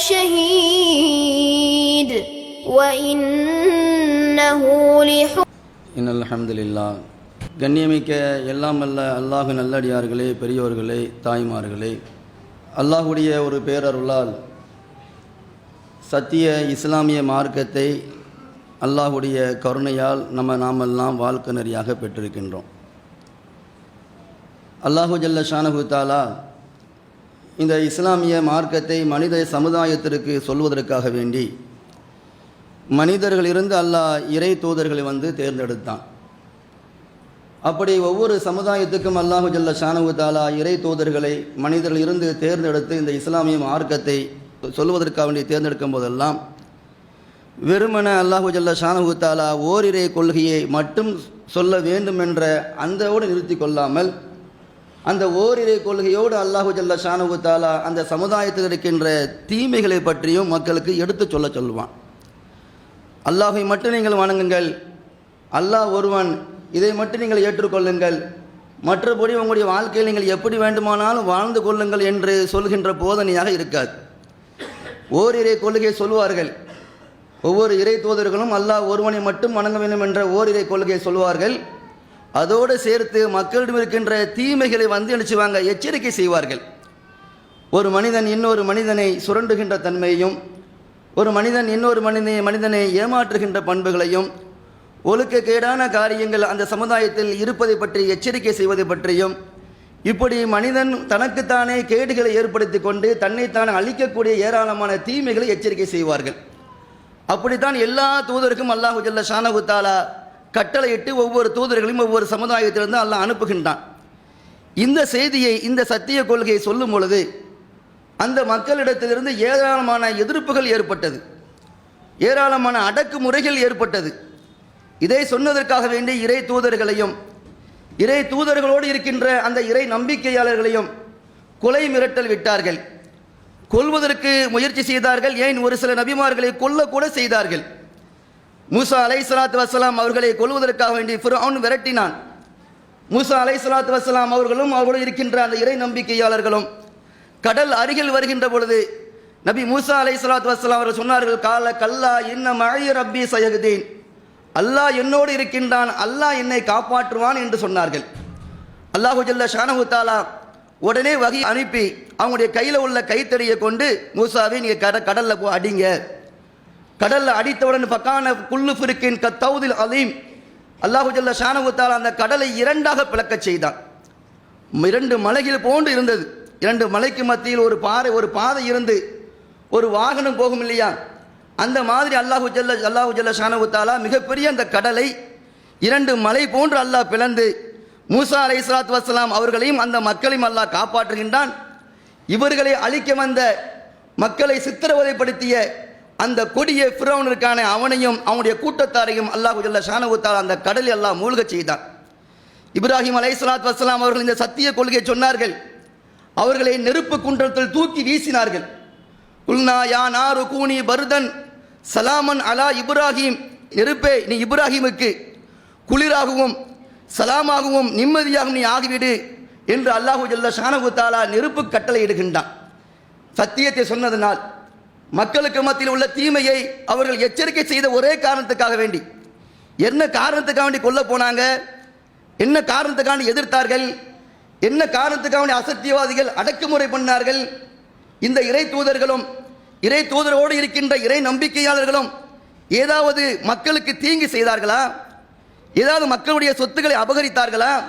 ذلك لشهيد وإنه لحب இன்னல் அல்ஹம்துலில்லா கண்ணியமிக்க எல்லாம் அல்ல அல்லாஹ் நல்லடியார்களே பெரியோர்களே தாய்மார்களே அல்லாஹுடைய ஒரு பேரருளால் சத்திய இஸ்லாமிய மார்க்கத்தை அல்லாஹுடைய கருணையால் நம்ம நாமெல்லாம் வாழ்க்கை நெறியாக பெற்றிருக்கின்றோம் அல்லாஹு ஜல்ல ஷானஹு தாலா இந்த இஸ்லாமிய மார்க்கத்தை மனித சமுதாயத்திற்கு சொல்வதற்காக வேண்டி மனிதர்களிருந்து அல்லாஹ் இறை தூதர்களை வந்து தேர்ந்தெடுத்தான். அப்படி ஒவ்வொரு சமுதாயத்துக்கும் அல்லாஹு ஜல்ல ஷானஹு தாலா இறை தூதர்களை மனிதர்கள் இருந்து தேர்ந்தெடுத்து இந்த இஸ்லாமிய மார்க்கத்தை சொல்வதற்காக வேண்டி தேர்ந்தெடுக்கும் போதெல்லாம் வெறுமன அல்லாஹு ஜல்ல ஷானஹு தாலா ஓரிரை கொள்கையை மட்டும் சொல்ல வேண்டும் என்ற அந்தோடு நிறுத்தி கொள்ளாமல் அந்த ஓரிரை கொள்கையோடு அல்லாஹு ஜல்ல ஷானு தாலா அந்த சமுதாயத்தில் இருக்கின்ற தீமைகளை பற்றியும் மக்களுக்கு எடுத்துச் சொல்ல சொல்லுவான். அல்லாஹை மட்டும் நீங்கள் வணங்குங்கள். அல்லாஹ் ஒருவன் இதை மட்டும் நீங்கள் ஏற்றுக்கொள்ளுங்கள். மற்றபடி உங்களுடைய வாழ்க்கையில் நீங்கள் எப்படி வேண்டுமானாலும் வாழ்ந்து கொள்ளுங்கள் என்று சொல்கின்ற போதனையாக இருக்காது. ஓரிரை கொள்கையை சொல்வார்கள் ஒவ்வொரு இறை தூதர்களும் அல்லாஹ் ஒருவனை மட்டும் வணங்க வேண்டும் என்ற ஓரிரை கொள்கையை சொல்வார்கள் அதோடு சேர்த்து மக்களிடம் இருக்கின்ற தீமைகளை வந்து நினைச்சுவாங்க எச்சரிக்கை செய்வார்கள். ஒரு மனிதன் இன்னொரு மனிதனை சுரண்டுகின்ற தன்மையையும் ஒரு மனிதன் இன்னொரு மனிதனை மனிதனை ஏமாற்றுகின்ற பண்புகளையும் ஒழுக்கக்கேடான காரியங்கள் அந்த சமுதாயத்தில் இருப்பதை பற்றி எச்சரிக்கை செய்வதை பற்றியும் இப்படி மனிதன் தனக்குத்தானே கேடுகளை ஏற்படுத்தி கொண்டு தன்னைத்தானே அழிக்கக்கூடிய ஏராளமான தீமைகளை எச்சரிக்கை செய்வார்கள். அப்படித்தான் எல்லா தூதருக்கும் அல்லாஹு ஜல்ல கட்டளையிட்டு ஒவ்வொரு தூதர்களையும் ஒவ்வொரு சமுதாயத்திலிருந்து அல்லாஹ் அனுப்புகின்றான். இந்த செய்தியை இந்த சத்திய கொள்கையை சொல்லும் பொழுது அந்த மக்களிடத்திலிருந்து ஏராளமான எதிர்ப்புகள் ஏற்பட்டது. ஏராளமான அடக்குமுறைகள் ஏற்பட்டது. இதை சொன்னதற்காக வேண்டி இறை தூதர்களையும் இறை தூதர்களோடு இருக்கின்ற அந்த இறை நம்பிக்கையாளர்களையும் கொலை மிரட்டல் விட்டார்கள். கொல்வதற்கு முயற்சி செய்தார்கள். ஏன் ஒரு சில நபிமார்களை கொல்லக்கூட செய்தார்கள். மூசா அலை சலாத்து வசலாம் அவர்களை கொல்வதற்காக வேண்டி ஃபிரௌன் விரட்டினான். மூசா அலை சலாத்து வசலாம் அவர்களும் அவர்களும் இருக்கின்ற அந்த இறை நம்பிக்கையாளர்களும் கடல் அருகில் வருகின்ற பொழுது நபி மூசா அலை சலாத்து வசலாம் அவர்கள் சொன்னார்கள் கால கல்லா இன்ன மழைய ரப்பி சயகுதீன். அல்லாஹ் என்னோடு இருக்கின்றான் அல்லாஹ் என்னை காப்பாற்றுவான் என்று சொன்னார்கள். அல்லாஹு ஜல்ல ஷானஹு தாலா உடனே வகை அனுப்பி அவங்களுடைய கையில் உள்ள கைத்தடியை கொண்டு மூசாவை நீங்கள் கட கடலில் போ அடிங்க. கடலில் அடித்தவுடன் பக்கான குல்லு ஃபிருக்கின் கத்தௌதில் அலீம். அல்லாஹு ஜல்ல அந்த கடலை இரண்டாக பிளக்கச் செய்தான். இரண்டு மலைகள் போன்று இருந்தது. இரண்டு மலைக்கு மத்தியில் ஒரு பாறை ஒரு பாதை இருந்து ஒரு வாகனம் போகும் இல்லையா? அந்த மாதிரி அல்லாஹு ஜல்ல அல்லாஹு ஜல்ல மிகப்பெரிய அந்த கடலை இரண்டு மலை போன்று அல்லாஹ் பிளந்து மூசா அலை இஸ்லாத் வசலாம் அவர்களையும் அந்த மக்களையும் அல்லாஹ் காப்பாற்றுகின்றான். இவர்களை அழிக்க வந்த மக்களை சித்திரவதைப்படுத்திய அந்த கொடிய ஃபிரௌனிற்கான அவனையும் அவனுடைய கூட்டத்தாரையும் அல்லாஹு ஜல்ல அந்த கடலில் எல்லாம் மூழ்கச் செய்தான். இப்ராஹிம் அலை சலாத் வசலாம் அவர்கள் இந்த சத்திய கொள்கையை சொன்னார்கள். அவர்களை நெருப்பு குன்றத்தில் தூக்கி வீசினார்கள். உல்னா யா நாரு கூனி பருதன் சலாமன் அலா இப்ராஹிம் நெருப்பே நீ இப்ராஹிமுக்கு குளிராகவும் சலாமாகவும் நிம்மதியாகவும் நீ ஆகிவிடு என்று அல்லாஹு ஜல்ல ஷானகு தாலா நெருப்பு கட்டளை இடுகின்றான் சத்தியத்தை சொன்னதனால் மக்களுக்கு மத்தியில் உள்ள தீமையை அவர்கள் எச்சரிக்கை செய்த ஒரே காரணத்துக்காக வேண்டி. என்ன காரணத்துக்காக வேண்டி கொல்ல போனாங்க? என்ன காரணத்துக்காக எதிர்த்தார்கள்? என்ன காரணத்துக்காக வேண்டி அசத்தியவாதிகள் அடக்குமுறை பண்ணார்கள்? இந்த இறை தூதர்களும் இறை தூதரோடு இருக்கின்ற இறை நம்பிக்கையாளர்களும் ஏதாவது மக்களுக்கு தீங்கு செய்தார்களா? ஏதாவது மக்களுடைய சொத்துக்களை அபகரித்தார்களா?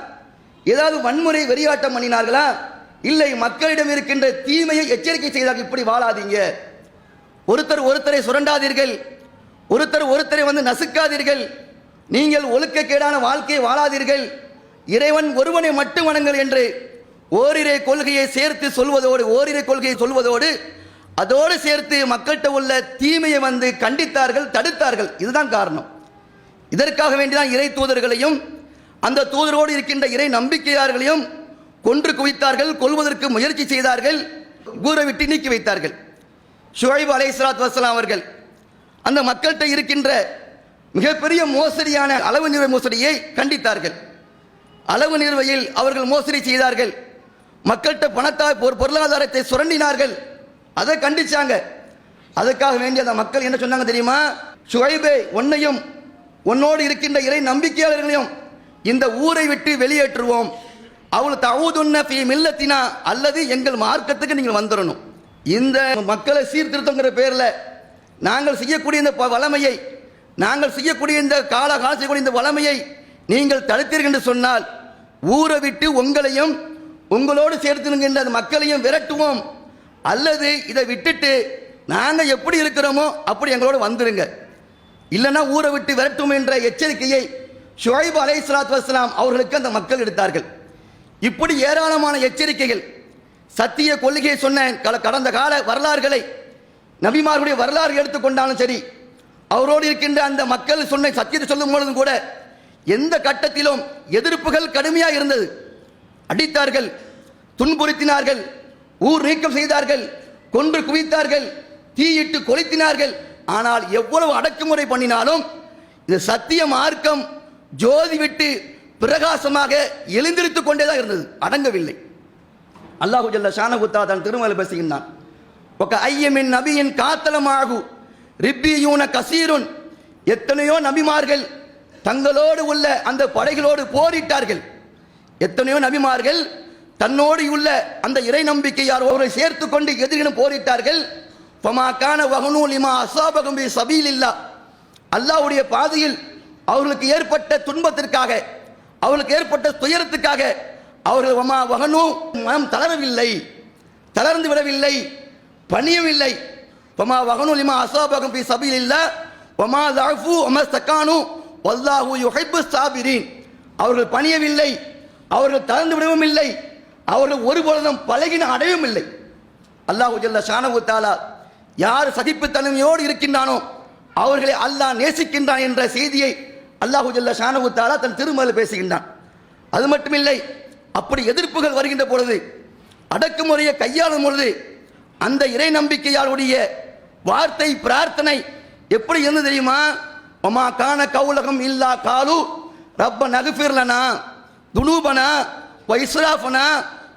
ஏதாவது வன்முறை வெறியாட்டம் பண்ணினார்களா? இல்லை மக்களிடம் இருக்கின்ற தீமையை எச்சரிக்கை செய்தார்கள். இப்படி வாழாதீங்க. ஒருத்தர் ஒருத்தரை சுரண்டாதீர்கள். ஒருத்தர் ஒருத்தரை வந்து நசுக்காதீர்கள். நீங்கள் ஒழுக்கக்கேடான வாழ்க்கையை வாழாதீர்கள். இறைவன் ஒருவனை மட்டும் வணங்கள் என்று ஓரிரை கொள்கையை சேர்த்து சொல்வதோடு ஓரிரை கொள்கையை சொல்வதோடு அதோடு சேர்த்து மக்கள்கிட்ட உள்ள தீமையை வந்து கண்டித்தார்கள் தடுத்தார்கள். இதுதான் காரணம். இதற்காக வேண்டிதான் இறை தூதர்களையும் அந்த தூதரோடு இருக்கின்ற இறை நம்பிக்கையார்களையும் கொன்று குவித்தார்கள் கொல்வதற்கு முயற்சி செய்தார்கள் கூறவிட்டு விட்டு நீக்கி வைத்தார்கள். ஷுவைப் அலைஹிஸ்ஸலாத்து வசலாம் அவர்கள் அந்த மக்கள்கிட்ட இருக்கின்ற மிகப்பெரிய மோசடியான அளவு நிறுவ மோசடியை கண்டித்தார்கள். அளவு நிறுவையில் அவர்கள் மோசடி செய்தார்கள். மக்கள்கிட்ட பணத்தால் ஒரு பொருளாதாரத்தை சுரண்டினார்கள். அதை கண்டிச்சாங்க. அதுக்காக வேண்டிய அந்த மக்கள் என்ன சொன்னாங்க தெரியுமா? ஷுவைபே உன்னையும் உன்னோடு இருக்கின்ற இறை நம்பிக்கையாளர்களையும் இந்த ஊரை விட்டு வெளியேற்றுவோம். அவள் தவுதுன்ன ஃபீ மில்லத்தினா அல்லது எங்கள் மார்க்கத்துக்கு நீங்கள் வந்துடணும் இந்த மக்களை சீர்திருத்தங்கிற பேரில் நாங்கள் செய்யக்கூடிய இந்த ப- வளமையை நாங்கள் செய்யக்கூடிய இந்த கால செய்யக்கூடிய இந்த வளமையை நீங்கள் தடுத்தீர்கள் என்று சொன்னால் ஊரை விட்டு உங்களையும் உங்களோடு சேர்த்துங்கின்ற அந்த மக்களையும் விரட்டுவோம். அல்லது இதை விட்டுட்டு நாங்கள் எப்படி இருக்கிறோமோ அப்படி எங்களோட வந்துருங்க. இல்லைன்னா ஊரை விட்டு விரட்டும் என்ற எச்சரிக்கையை ஷுவைப் அலை சலாத் வஸ்லாம் அவர்களுக்கு அந்த மக்கள் எடுத்தார்கள். இப்படி ஏராளமான எச்சரிக்கைகள் சத்திய கொள்கையை சொன்ன கடந்த கால வரலாறுகளை நபிமார்களுடைய வரலாறு எடுத்துக்கொண்டாலும் சரி அவரோடு இருக்கின்ற அந்த மக்கள் சொன்ன சத்தியத்தை சொல்லும் பொழுதும் கூட எந்த கட்டத்திலும் எதிர்ப்புகள் கடுமையாக இருந்தது. அடித்தார்கள் துன்புறுத்தினார்கள் ஊர் நீக்கம் செய்தார்கள் கொன்று குவித்தார்கள் தீயிட்டு கொளுத்தினார்கள். ஆனால் எவ்வளவு அடக்குமுறை பண்ணினாலும் இந்த சத்திய மார்க்கம் ஜோதி விட்டு பிரகாசமாக எழுந்திருத்துக் கொண்டே தான் இருந்தது. அடங்கவில்லை. அல்லாஹு ஜல்ல ஷானகுத்தா தன் திருமலை பேசுகின்றான். ஒக்க ஐயமின் நபியின் காத்தலமாகு ரிப்பியூன கசீருன். எத்தனையோ நபிமார்கள் தங்களோடு உள்ள அந்த படைகளோடு போரிட்டார்கள். எத்தனையோ நபிமார்கள் தன்னோடு உள்ள அந்த இறை நம்பிக்கையார் அவரை சேர்த்து கொண்டு எதிரினும் போரிட்டார்கள். பமாக்கான வகனூல் இமா அசாபகம் சபீல் இல்லா அல்லாஹ்வுடைய பாதையில் அவர்களுக்கு ஏற்பட்ட துன்பத்திற்காக அவர்களுக்கு ஏற்பட்ட துயரத்துக்காக அவர்கள் உமா வகனும் மனம் தளரவில்லை தளர்ந்து விடவில்லை பணியவில்லை. வமா வகனு லிமா அசாபகம் பி சபீலில்லா வமா தஃபு வமா சக்கானு வல்லாஹு யுஹிப்பு சாபிரின் அவர்கள் பணியவில்லை அவர்கள் தளர்ந்து விடவும் இல்லை அவர்கள் ஒருபொழுதும் பழகின அடையும் இல்லை அல்லாஹு ஜல்ல ஷானஹு தாலா யார் சகிப்புத்தன்மையோடு இருக்கின்றானோ அவர்களை அல்லாஹ் நேசிக்கின்றான் என்ற செய்தியை அல்லாஹு ஜல்ல ஷானஹு தாலா தன் திருமலை பேசுகின்றான். அது மட்டுமில்லை அப்படி எதிர்ப்புகள் வருகின்ற பொழுது அடக்குமுறையை கையாளும் பொழுது அந்த இறை நம்பிக்கையாளுடைய வார்த்தை பிரார்த்தனை எப்படி இருந்து தெரியுமா? மமா காண கவுலகம் இல்லா காலு ரப்ப நகுஃபிர்லனா துனூபனா வைஸ்ராஃபனா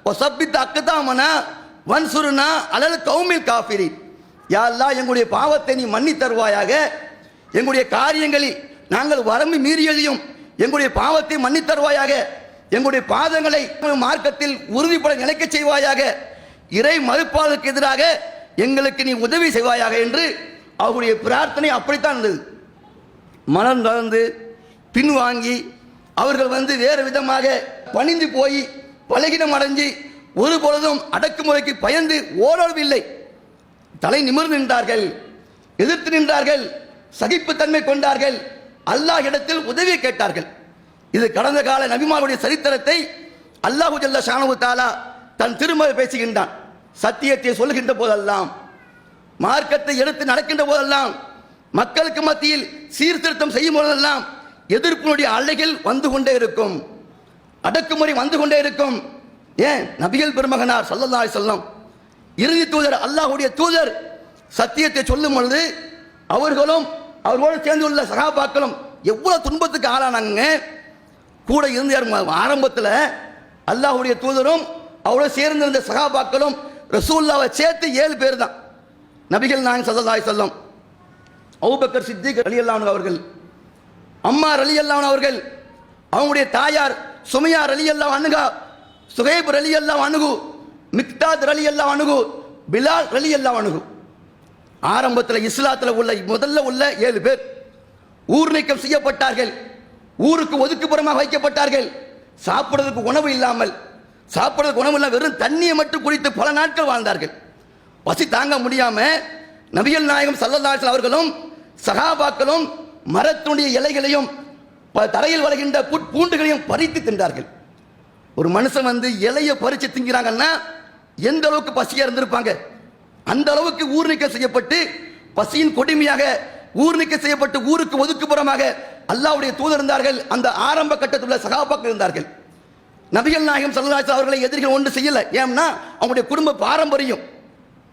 இஸ்ராஃபனா அக்கதாமனா வன்சுருனா அலல் கௌமில் காஃபிரி யா எங்களுடைய பாவத்தை நீ மன்னித் தருவாயாக. எங்களுடைய காரியங்களில் நாங்கள் வரம்பு மீறியதையும் எங்களுடைய பாவத்தை மன்னித் தருவாயாக. எங்களுடைய பாதங்களை மார்க்கத்தில் உறுதிப்பட நிலைக்கச் செய்வாயாக இறை மறுப்பாளருக்கு எதிராக எங்களுக்கு நீ உதவி செய்வாயாக என்று அவருடைய பிரார்த்தனை அப்படித்தான் இருந்தது. மனம் கலந்து பின்வாங்கி அவர்கள் வந்து வேறு விதமாக பணிந்து போய் பலகினம் அடைஞ்சு ஒரு பொழுதும் அடக்குமுறைக்கு பயந்து ஓடவில்லை. தலை நிமிர்ந்து நின்றார்கள் எதிர்த்து நின்றார்கள் சகிப்புத்தன்மை கொண்டார்கள் அல்லாஹ் இடத்தில் உதவி கேட்டார்கள். இது கடந்த கால நபிமாருடைய சரித்திரத்தை அல்லாஹு ஜல்ல ஷானு தாலா தன் திருமலை பேசுகின்றான். சத்தியத்தை சொல்லுகின்ற போதெல்லாம் மார்க்கத்தை எடுத்து நடக்கின்ற போதெல்லாம் மக்களுக்கு மத்தியில் சீர்திருத்தம் செய்யும் போதெல்லாம் எதிர்ப்பினுடைய அலைகள் வந்து கொண்டே இருக்கும். அடக்குமுறை வந்து கொண்டே இருக்கும். ஏன்? நபிகள் பெருமகனார் ஸல்லல்லாஹு அலைஹி இறுதி தூதர் அல்லாஹுடைய தூதர் சத்தியத்தை சொல்லும் பொழுது அவர்களும் அவர்களோடு சேர்ந்துள்ள சகாபாக்களும் எவ்வளவு துன்பத்துக்கு ஆளானாங்க கூட இருந்து யாரும் ஆரம்பத்தில் அல்லாஹ்வுடைய தூதரும் அவரோட சேர்ந்திருந்த சகாபாக்களும் ரசூல்லாவை சேர்த்து ஏழு பேர் தான். நபிகள் நாயகம் சல்லாய் சொல்லம் வஸல்லம் சித்திக் அலி அல்லான் அவர்கள் அம்மா அல்லான் அவர்கள் அவங்களுடைய தாயார் சுமையார் அலி அல்லா அணுகா சுகைப் ரலியல்லாஹு அணுகு மிக்தாத் ரலியல்லாஹு அணுகு பிலால் அலி அல்லா அணுகு ஆரம்பத்தில் இஸ்லாத்தில் உள்ள முதல்ல உள்ள ஏழு பேர் ஊர் நீக்கம் செய்யப்பட்டார்கள். ஊருக்கு ஒதுக்குப்புறமாக வைக்கப்பட்டார்கள். சாப்பிடுறதுக்கு உணவு இல்லாமல் சாப்பிடுறதுக்கு உணவு இல்லாமல் வெறும் தண்ணியை மட்டும் குடித்து பல நாட்கள் வாழ்ந்தார்கள். பசி தாங்க முடியாமல் நபிகள் நாயகம் சல்லல்லாஹு அவர்களும் சகாபாக்களும் மரத்துடைய இலைகளையும் ப- தரையில் வளர்கின்ற புட் பூண்டுகளையும் பறித்து தின்றார்கள். ஒரு மனுஷன் வந்து இலையை பறித்து திங்கிறாங்கன்னா எந்த அளவுக்கு பசியாக இருந்திருப்பாங்க? அந்த அளவுக்கு ஊர் நீக்கம் செய்யப்பட்டு பசியின் கொடுமையாக ஊர் நீக்கம் செய்யப்பட்டு ஊருக்கு ஒதுக்குப்புறமாக அல்லாவுடைய தூதர் இருந்தார்கள். அந்த ஆரம்ப கட்டத்தில் உள்ள சகாபாக்கள் இருந்தார்கள். நபிகள் நாயகம் சல்லாஸ் அவர்களை எதிரிகள் ஒன்று செய்யல. ஏம்னா அவங்களுடைய குடும்ப பாரம்பரியம்.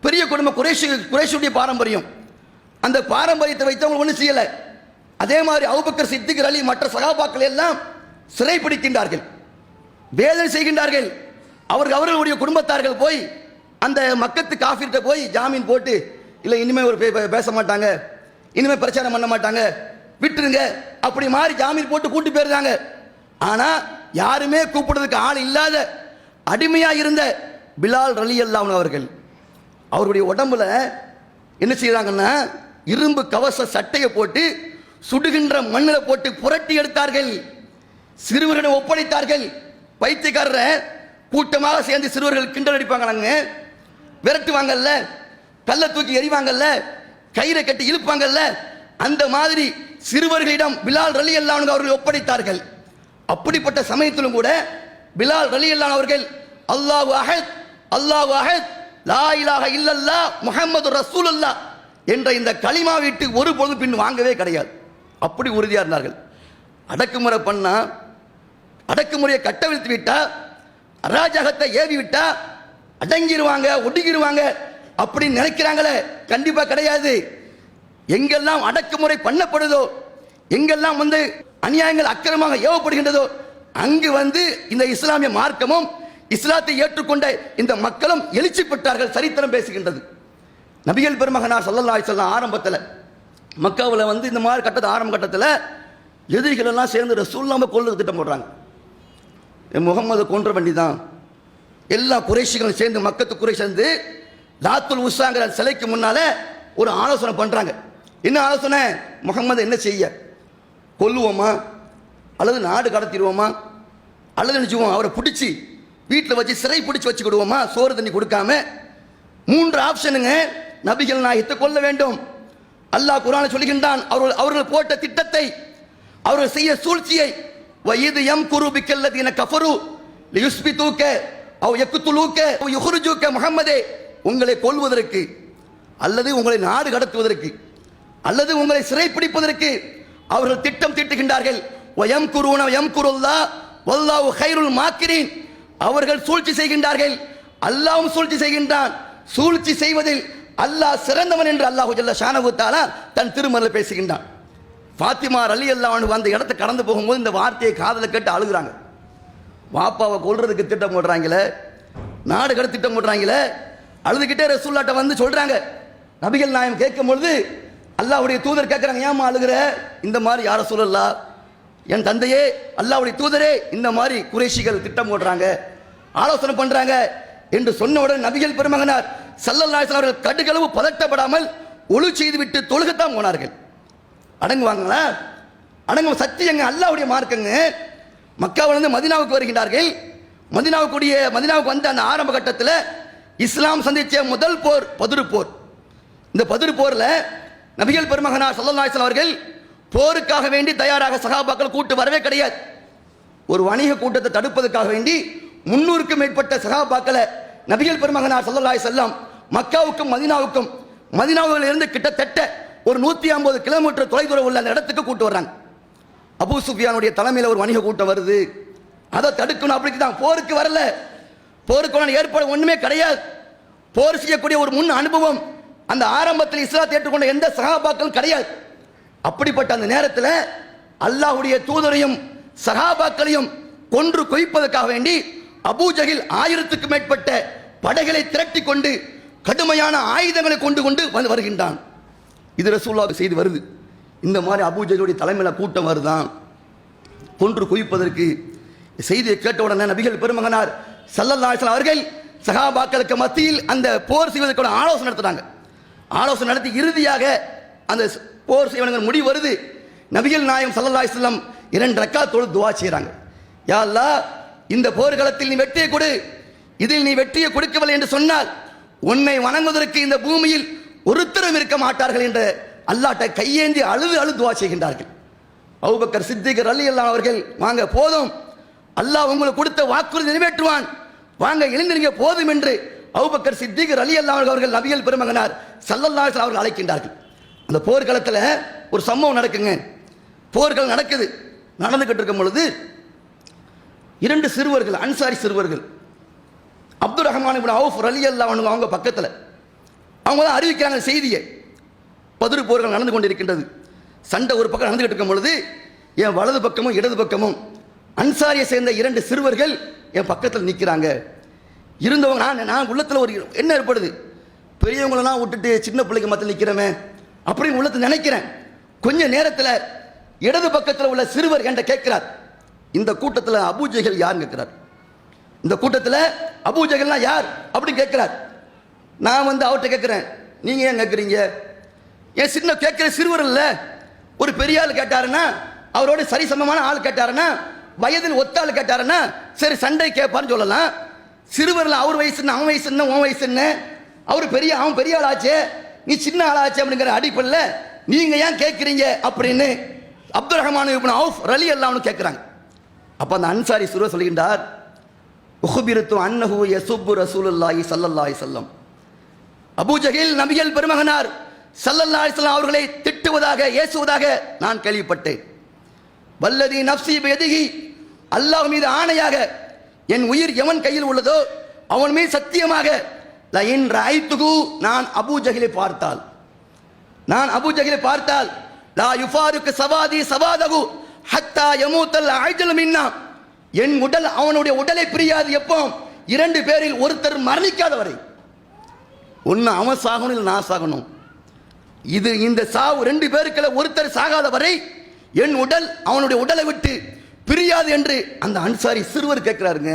பெரிய குடும்ப குறைஷி குறைஷுடைய பாரம்பரியம். அந்த பாரம்பரியத்தை வைத்து அவங்க ஒன்றும் செய்யலை. அதே மாதிரி அவுபக்கர் சித்திகர் அலி மற்ற சகாபாக்கள் எல்லாம் சிறைப்பிடிக்கின்றார்கள் வேதனை செய்கின்றார்கள். அவர்கள் அவர்களுடைய குடும்பத்தார்கள் போய் அந்த மக்கத்து காஃபிர்கிட்ட போய் ஜாமீன் போட்டு இல்லை இனிமேல் ஒரு பே- பேச மாட்டாங்க. இனிமே பிரச்சாரம் பண்ண மாட்டாங்க. விட்டுருங்க. அப்படி மாதிரி ஜாமீன் போட்டு கூட்டி போயிருந்தாங்க. ஆனால் யாருமே கூப்பிடுறதுக்கு ஆள் இல்லாத அடிமையாக இருந்த பிலால் ரலி அவர்கள். அவருடைய உடம்புல என்ன செய்கிறாங்கன்னா இரும்பு கவச சட்டையை போட்டு சுடுகின்ற மண்ணில் போட்டு புரட்டி எடுத்தார்கள். சிறுவர்களை ஒப்படைத்தார்கள். பைத்தியக்காரரை கூட்டமாக சேர்ந்து சிறுவர்கள் கிண்டல் அடிப்பாங்களாங்க. விரட்டுவாங்கல்ல கல்லை தூக்கி எறிவாங்கல்ல கயிறை கட்டி இழுப்பாங்கல்ல அந்த மாதிரி சிறுவர்களிடம் பிலால் ரலி அவர்கள் ஒப்படைத்தார்கள். அப்படிப்பட்ட சமயத்திலும் கூட பிலால் ரலி அவர்கள் அல்லாஹ் அஹத் அல்லாஹ் அஹத் லா இலாக இல்லல்லா ரசூல் அல்லாஹ என்ற இந்த களிமா வீட்டு ஒரு பொழுது பின் வாங்கவே கிடையாது. அப்படி உறுதியாக இருந்தார்கள். அடக்குமுறை பண்ணா அடக்குமுறையை கட்டவிழ்த்து விட்டா அராஜகத்தை ஏவி விட்டா அடங்கிடுவாங்க ஒடுங்கிடுவாங்க அப்படின்னு நினைக்கிறாங்களே கண்டிப்பாக கிடையாது. எங்கெல்லாம் அடக்குமுறை பண்ணப்படுதோ எங்கெல்லாம் வந்து அநியாயங்கள் அக்கிரமாக ஏவப்படுகின்றதோ அங்கு வந்து இந்த இஸ்லாமிய மார்க்கமும் இஸ்லாத்தை ஏற்றுக்கொண்ட இந்த மக்களும் எழுச்சி பெற்றார்கள் சரித்திரம் பேசுகின்றது. நபிகள் பெருமகனார் ஸல்லல்லாஹு சொல்லலாம் ஆரம்பத்தில் மக்காவில் வந்து இந்த மாதிரி கட்டத்தை ஆரம்ப கட்டத்தில் எதிரிகள் எல்லாம் சேர்ந்து ரசூல்லாமல் கொல்லுக்கு திட்டம் போடுறாங்க. முகமது கொன்ற வண்டி தான் எல்லா குறைஷிகளும் சேர்ந்து மக்கத்து குறை சேர்ந்து லாத்துல் உஷாங்கிற சிலைக்கு முன்னால் ஒரு ஆலோசனை பண்ணுறாங்க என்ன ஆலோசனை முகமது என்ன செய்ய? கொல்லுவோமா? அல்லது நாடு கடத்திடுவோமா? அல்லது நினைச்சுவோம் அவரை பிடிச்சி வீட்டில் வச்சு சிறை பிடிச்சி வச்சுக்கிடுவோமா? சோறு தண்ணி கொடுக்காம? மூன்று ஆப்ஷனுங்க நபிகள் நாயத்தை கொல்ல வேண்டும். அல்லாஹ் குரானை சொல்லுகின்றான் அவர்கள் அவர்கள் போட்ட திட்டத்தை அவர்கள் செய்ய சூழ்ச்சியை வயது எம் குரு பிக்கல்லதீன கஃபரு யுஸ்பி தூக்க அவ் எக்குத்துலூக்க அவ் யுஹ்ருஜூக்க முகம்மதே உங்களை கொல்வதற்கு அல்லது உங்களை நாடு கடத்துவதற்கு அல்லது உங்களை சிறைப்பிடிப்பதற்கு அவர்கள் திட்டம் தீட்டுகின்றார்கள். வயம் குருன எம் குருல்லா வல்லாஹு ஹைருல் மாக்கிரீன். அவர்கள் சூழ்ச்சி செய்கின்றார்கள். அல்லாவும் சூழ்ச்சி செய்கின்றான். சூழ்ச்சி செய்வதில் அல்லாஹ் சிறந்தவன் என்று அல்லாஹு ஜல்ல ஷானஹு தன் திருமறையில் பேசுகின்றான். ஃபாத்திமா அலி அல்லாஹ் அந்த இடத்தை கடந்து போகும்போது இந்த வார்த்தையை காதலை கேட்டு அழுகுறாங்க. வாப்பாவை கொள்றதுக்கு திட்டம் போடுறாங்களே நாடு கடை திட்டம் போடுறாங்களே அழுதுகிட்டே ரசூல்லாட்ட வந்து சொல்றாங்க. நபிகள் நாயம் கேட்கும் பொழுது அல்லாவுடைய தூதர் கேட்குறாங்க ஏமா அழுகிற? இந்த மாதிரி யாரை சொல்லலா? என் தந்தையே அல்லாவுடைய தூதரே இந்த மாதிரி குறைஷிகள் திட்டம் போடுறாங்க ஆலோசனை பண்ணுறாங்க என்று சொன்னவுடன் நபிகள் பெருமகனார் சல்லல்லாசன் அவர்கள் கடுகளவு பதட்டப்படாமல் ஒழு செய்துவிட்டு தொழுகத்தான் போனார்கள். அடங்குவாங்களா? அடங்கும் எங்க அல்லாவுடைய மார்க்கங்க. மக்காவிலிருந்து மதினாவுக்கு வருகின்றார்கள். மதினாவுக்குரிய மதினாவுக்கு வந்த அந்த ஆரம்ப கட்டத்தில் இஸ்லாம் சந்திச்ச முதல் போர் பதிரு போர் இந்த பதிரு போரில் நபிகள் பெருமகனார் ஸல்லல்லாஹு அலைஹி அவர்கள் போருக்காக வேண்டி தயாராக சகாபாக்கள் கூட்டு வரவே கிடையாது. ஒரு வணிக கூட்டத்தை தடுப்பதற்காக வேண்டி முன்னூறுக்கும் மேற்பட்ட சகாபாக்களை நபிகள் பெருமகனார் சல்லல்லாய் செல்லம் மக்காவுக்கும் மதினாவுக்கும் மதினாவில் இருந்து கிட்டத்தட்ட ஒரு நூற்றி ஐம்பது கிலோமீட்டர் தொலைதூரம் உள்ள அந்த இடத்துக்கு கூட்டு வர்றாங்க. அபூ சுஃபியானுடைய தலைமையில் ஒரு வணிக கூட்டம் வருது. அதை தடுக்கணும் அப்படி தான். போருக்கு வரல. போருக்கான ஏற்பாடு ஒன்றுமே கிடையாது. போர் செய்யக்கூடிய ஒரு முன் அனுபவம் அந்த ஆரம்பத்தில் இஸ்லாத்தை ஏற்றுக்கொண்ட எந்த சகாபாக்களும் கிடையாது. அப்படிப்பட்ட அந்த நேரத்தில் அல்லாஹ்வுடைய தூதரையும் சகாபாக்களையும் கொன்று குவிப்பதற்காக வேண்டி அபூஜகில் ஆயிரத்துக்கும் ஆயிரத்துக்கு மேற்பட்ட படைகளை திரட்டி கொண்டு கடுமையான ஆயுதங்களை கொண்டு கொண்டு வந்து வருகின்றான். இது ரசூல்லாவுக்கு செய்து வருது. இந்த மாதிரி அபூ தலைமையில் கூட்டம் வருதான். கொன்று குவிப்பதற்கு செய்தியை கேட்ட உடனே நபிகள் பெருமகனார் சல்லல்லாஹு அவர்கள் சகாபாக்களுக்கு மத்தியில் அந்த போர் செய்வதற்கான ஆலோசனை நடத்துறாங்க ஆலோசனை நடத்தி இறுதியாக அந்த போர் செய்வனங்கள் முடிவு வருது. நபிகள் நாயம் சல்லல்லாஹு அலைஹி வஸல்லம் இரண்டு ரக்காத்தோடு துவா செய்கிறாங்க யா இந்த போர்க்களத்தில் நீ வெற்றியை கொடு. இதில் நீ வெற்றியை கொடுக்கவில்லை என்று சொன்னால் உன்னை வணங்குவதற்கு இந்த பூமியில் ஒருத்தரும் இருக்க மாட்டார்கள் என்று அல்லாட்ட கையேந்தி அழுது அழுது துவா செய்கின்றார்கள். அவுபக்கர் சித்திகர் அலி அல்லா அவர்கள் வாங்க போதும். அல்லாஹ் உங்களுக்கு கொடுத்த வாக்குறுதி நிறைவேற்றுவான். வாங்க எழுந்திருங்க போதும் என்று அவுபக்கர் சித்திக் அலி அல்லாஹ் அவர்கள் நபிகள் பெருமகனார் சல்லல்லா அவர்கள் அழைக்கின்றார்கள். அந்த போர்க்களத்தில் ஒரு சம்பவம் நடக்குங்க. போர்கள் நடக்குது. நடந்துகிட்டு இருக்கும் பொழுது இரண்டு சிறுவர்கள் அன்சாரி சிறுவர்கள் அப்துல் ரஹ்மான் அவுஃப் ரலி அல்லா அவங்க பக்கத்தில் அவங்க தான் அறிவிக்கிறாங்க செய்தியை. பதிரு போர்கள் நடந்து கொண்டிருக்கின்றது. சண்டை ஒரு பக்கம் நடந்துகிட்டு இருக்கும் பொழுது என் வலது பக்கமும் இடது பக்கமும் அன்சாரியை சேர்ந்த இரண்டு சிறுவர்கள் என் பக்கத்தில் நிற்கிறாங்க இருந்தவங்க நான் நான் உள்ளத்தில் ஒரு என்ன ஏற்படுது. பெரியவங்களெல்லாம் விட்டுட்டு சின்ன பிள்ளைக்கு மத்தியில் நிற்கிறமே அப்படின்னு உள்ளத்தை நினைக்கிறேன். கொஞ்ச நேரத்தில் இடது பக்கத்தில் உள்ள சிறுவர் என்கிட்ட கேட்கிறார். இந்த கூட்டத்தில் அபூஜைகள் யார் கேட்கிறார். இந்த கூட்டத்தில் அபூஜைகள்லாம் யார் அப்படின்னு கேட்கிறார். நான் வந்து அவர்கிட்ட கேட்குறேன் நீங்கள் ஏன் கேட்குறீங்க? என் சின்ன கேட்குற சிறுவர் இல்லை. ஒரு பெரிய ஆள் கேட்டாருன்னா அவரோட சரிசமமான ஆள் கேட்டாருன்னா வயதில் ஒத்த ஆள் கேட்டாருன்னா சரி சண்டை கேட்பான்னு சொல்லலாம். சிறுவரில் அவர் வயசு என்ன அவன் வயசு என்ன உன் வயசு என்ன? அவர் பெரிய அவன் பெரிய ஆளாச்சே. நீ சின்ன ஆளாச்சே அப்படிங்கிற அடிப்படையில் நீங்கள் ஏன் கேட்குறீங்க அப்படின்னு அப்துல் ரஹ்மான் இப்னு அவுஃப் ரலி அல்லாம்னு கேட்குறாங்க அப்போ அந்த அன்சாரி சிறுவர் சொல்கின்றார் உஹுபிருத்து அன்னஹு யசுப்பு ரசூலுல்லாஹி ஸல்லல்லாஹு செல்லம் அபூஜஹில் நபிகள் பெருமகனார் சல்லல்லாஹி அலைஹி அவர்களை திட்டுவதாக ஏசுவதாக நான் கேள்விப்பட்டேன். வல்லதி நப்சி எதுகி அல்லாஹ் மீது ஆணையாக என் உயிர் எவன் கையில் உள்ளதோ அவன் மீது சத்தியமாக லயின் ராய்த்துகு நான் அபூஜஹிலை பார்த்தால். நான் அபூஜஹிலை பார்த்தால் லா யுஃபாருக்கு சவாதி சவாதகு ஹத்தா யமூத்தல் ஆய்தல் மின்னா என் உடல் அவனுடைய உடலை பிரியாது எப்போ இரண்டு பேரில் ஒருத்தர் மரணிக்காத வரை ஒன்று அவன் சாகணும் இல்லை நான் சாகணும். இது இந்த சாவு ரெண்டு பேருக்குள்ள ஒருத்தர் சாகாத வரை என் உடல் அவனுடைய உடலை விட்டு பிரியாது என்று அந்த அன்சாரி சிறுவர் கேட்கிறாருங்க.